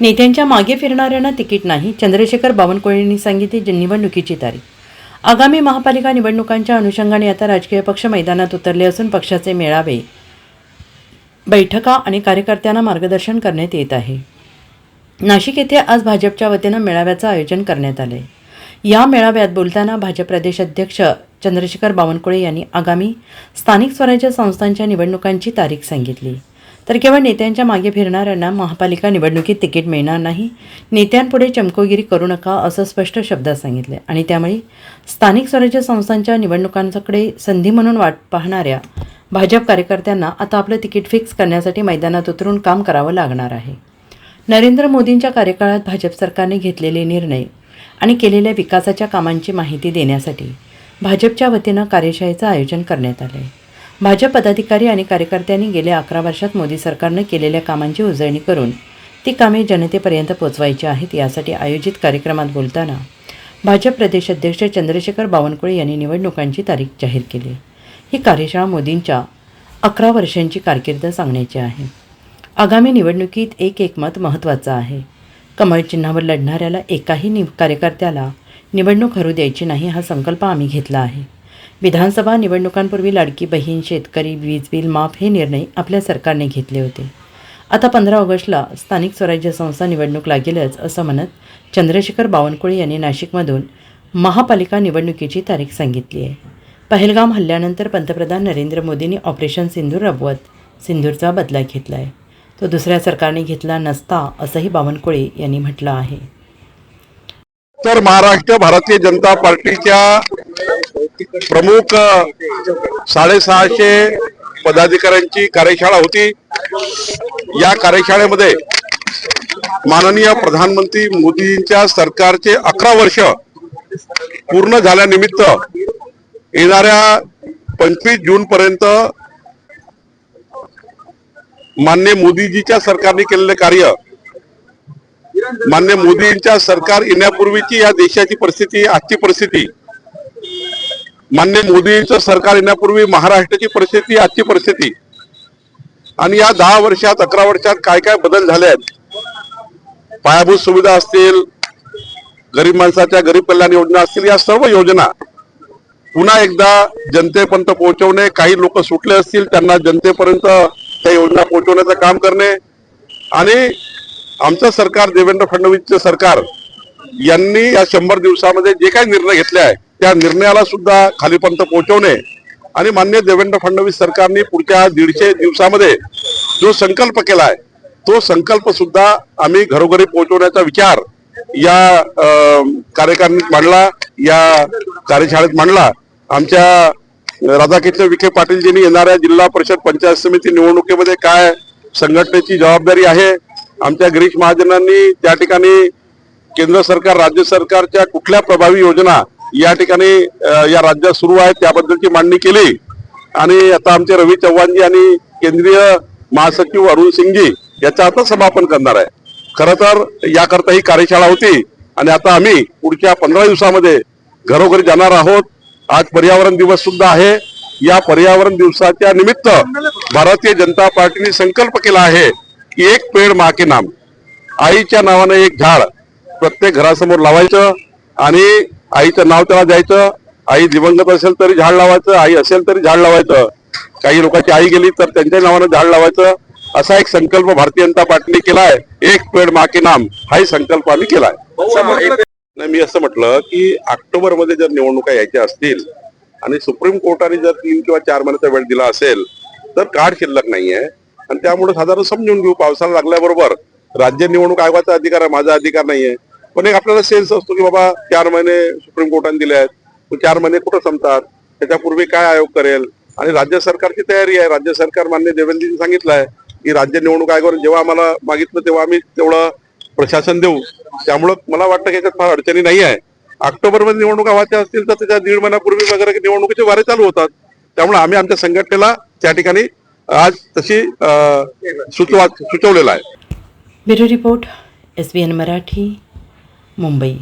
नेत्यांच्या मागे फिरणाऱ्यांना तिकीट नाही चंद्रशेखर बावनकुळेंनी सांगितली निवडणुकीची तारीख. आगामी महापालिका निवडणुकांच्या अनुषंगाने आता राजकीय पक्ष मैदानात उतरले असून पक्षाचे मेळावे बैठका आणि कार्यकर्त्यांना मार्गदर्शन करण्यात येत आहे. नाशिक येथे आज भाजपच्या वतीनं मेळाव्याचं आयोजन करण्यात आलं आहे या मेळाव्यात बोलताना भाजप प्रदेश अध्यक्ष चंद्रशेखर बावनकुळे यांनी आगामी स्थानिक स्वराज्य संस्थांच्या निवडणुकांची तारीख सांगितली. तर केवळ नेत्यांच्या मागे फिरणाऱ्यांना महापालिका निवडणुकीत तिकीट मिळणार नाही. नेत्यांपुढे चमकोगिरी करू नका असं स्पष्ट शब्दात सांगितले. आणि त्यामुळे स्थानिक स्वराज्य संस्थांच्या निवडणुकांकडे संधी म्हणून वाट पाहणाऱ्या भाजप कार्यकर्त्यांना आता आपलं तिकीट फिक्स करण्यासाठी मैदानात उतरून काम करावं लागणार आहे. नरेंद्र मोदींच्या कार्यकाळात भाजप सरकारने घेतलेले निर्णय आणि केलेल्या विकासाच्या कामांची माहिती देण्यासाठी भाजपच्या वतीनं कार्यशाळेचं आयोजन करण्यात आलं आहे भाजप पदाधिकारी आणि कार्यकर्त्यांनी गेल्या अकरा वर्षात मोदी सरकारनं केलेल्या कामांची उजळणी करून ती कामे जनतेपर्यंत पोचवायची आहेत यासाठी आयोजित कार्यक्रमात बोलताना भाजप प्रदेश अध्यक्ष चंद्रशेखर बावनकुळे यांनी निवडणुकांची तारीख जाहीर केली. ही कार्यशाळा मोदींच्या अकरा वर्षांची कारकीर्द सांगण्याची आहे. आगामी निवडणुकीत एक एकमत महत्त्वाचं आहे. कमळ चिन्हावर लढणाऱ्याला एकाही नि कार्यकर्त्याला निवडणूक हरू द्यायची नाही हा संकल्प आम्ही घेतला आहे. विधानसभा निवडणुकांपूर्वी लाडकी बहीण शेतकरी वीज बिल माफ हे निर्णय आपल्या सरकारने घेतले होते. आता पंधरा ऑगस्टला स्थानिक स्वराज्य संस्था निवडणूक लागेलच असं म्हणत चंद्रशेखर बावनकुळे यांनी नाशिकमधून महापालिका निवडणुकीची तारीख सांगितली आहे. पहलगाम हल्ल्यानंतर पंतप्रधान नरेंद्र मोदींनी ऑपरेशन सिंधूर राबवत सिंधूरचा बदला घेतला आहे तो दुसऱ्या सरकारने घेतला नसता असंही बावनकुळे यांनी म्हटलं आहे. तर महाराष्ट्र भारतीय जनता पार्टीच्या प्रमुख साडेसहाशे पदाधिकाऱ्यांची कार्यशाळा होती. या कार्यशाळेमध्ये माननीय प्रधानमंत्री मोदींच्या सरकारचे अकरा वर्ष पूर्ण झाल्यानिमित्त येणाऱ्या पंचवीस जून पर्यंत मान्य मोदीजीच्या सरकारने केलेले कार्य मान्य मोदींच्या सरकार येण्यापूर्वीची या देशाची परिस्थिती आजची परिस्थिती मान्य मोदींचं सरकार येण्यापूर्वी महाराष्ट्राची परिस्थिती आजची परिस्थिती. आणि या दहा वर्षात अकरा वर्षात काय काय बदल झाले आहेत? पायाभूत सुविधा असतील गरीब माणसाच्या गरीब कल्याण योजना असतील या सर्व योजना पुन्हा एकदा जनतेपर्यंत पोहोचवणे काही लोक सुटले असतील त्यांना जनतेपर्यंत त्या योजना पोहोचवण्याचं काम करणे. आणि आमचं सरकार देवेंद्र फडणवीसचं सरकार यांनी या शंभर दिवसामध्ये जे काही निर्णय घेतले आहे त्या निर्णयाला सुद्धा खालीपर्यंत पोहोचवणे आणि मान्य देवेंद्र फडणवीस सरकारने पुढच्या दीडशे दिवसामध्ये जो संकल्प केलाय तो संकल्प सुद्धा आम्ही घरोघरी पोहोचवण्याचा विचार या कार्यकारणीत कार्यकारिणीत मांडला या कार्यशाळेत मांडला. आमच्या राधाकृष्ण विखे पाटीलजींनी येणाऱ्या जिल्हा परिषद पंचायत समिती निवडणुकीमध्ये काय संघटनेची जबाबदारी आहे? आमच्या गिरीश महाजनांनी त्या ठिकाणी केंद्र सरकार राज्य सरकारच्या कुठल्या प्रभावी योजना या ठिकाणी या राज्यात सुरू आहेत त्याबद्दलची मांडणी केली. आणि आता आमचे रवी चव्हाणजी आणि केंद्रीय महासचिव अरुण सिंगजी याचं आता समापन करणार आहे. खर तर याकरता ही कार्यशाळा होती आणि आता आम्ही पुढच्या पंधरा दिवसामध्ये घरोघरी जाणार आहोत. आज पर्यावरण दिवस सुद्धा आहे. या पर्यावरण दिवसाच्या निमित्त भारतीय जनता पार्टीने संकल्प केला आहे की एक पेड माके नाम. आईच्या नावाने एक झाड प्रत्येक घरासमोर लावायचं आणि आईचं नाव त्याला द्यायचं आई दिवंगत असेल तरी झाड लावायचं आई असेल तरी झाड लावायचं. काही लोकांची आई गेली तर त्यांच्या नावानं झाड लावायचं. असा एक संकल्प भारतीय जनता पार्टीने केलाय. एक पेड मा के नाम हाही संकल्प आम्ही केलाय. नाही मी असं म्हटलं की ऑक्टोबरमध्ये जर निवडणुका यायच्या असतील आणि सुप्रीम कोर्टाने जर तीन किंवा चार महिन्याचा वेळ दिला असेल तर कार्ड शिल्लक नाहीये. आणि त्यामुळे साधारण समजून घेऊ पावसाला लागल्याबरोबर राज्य निवडणूक आयोगाचा अधिकार आहे माझा अधिकार नाहीये. पण एक आपल्याला सेन्स असतो की बाबा चार महिने सुप्रीम कोर्टाने दिले आहेत. चार महिने कुठं संपतात? त्याच्यापूर्वी काय आयोग करेल? आणि राज्य सरकारची तयारी आहे. राज्य सरकार मान्य देवेंद्रजींनी सांगितलं आहे की राज्य निवडणूक आयोगावर जेव्हा आम्हाला मागितलं तेव्हा आम्ही तेवढं प्रशासन देऊ. त्यामुळं मला वाटतं की याच्यात फार अडचणी नाही आहे. ऑक्टोबरमध्ये निवडणुका व्हायच्या असतील तर त्याच्या दीड महिन्यापूर्वी वगैरे निवडणुकीचे वारे चालू होतात. त्यामुळे आम्ही आमच्या संघटनेला त्या ठिकाणी आज तशी सुचवा सुचवलेलं आहे. Bureau report S B N Marathi. Mumbai.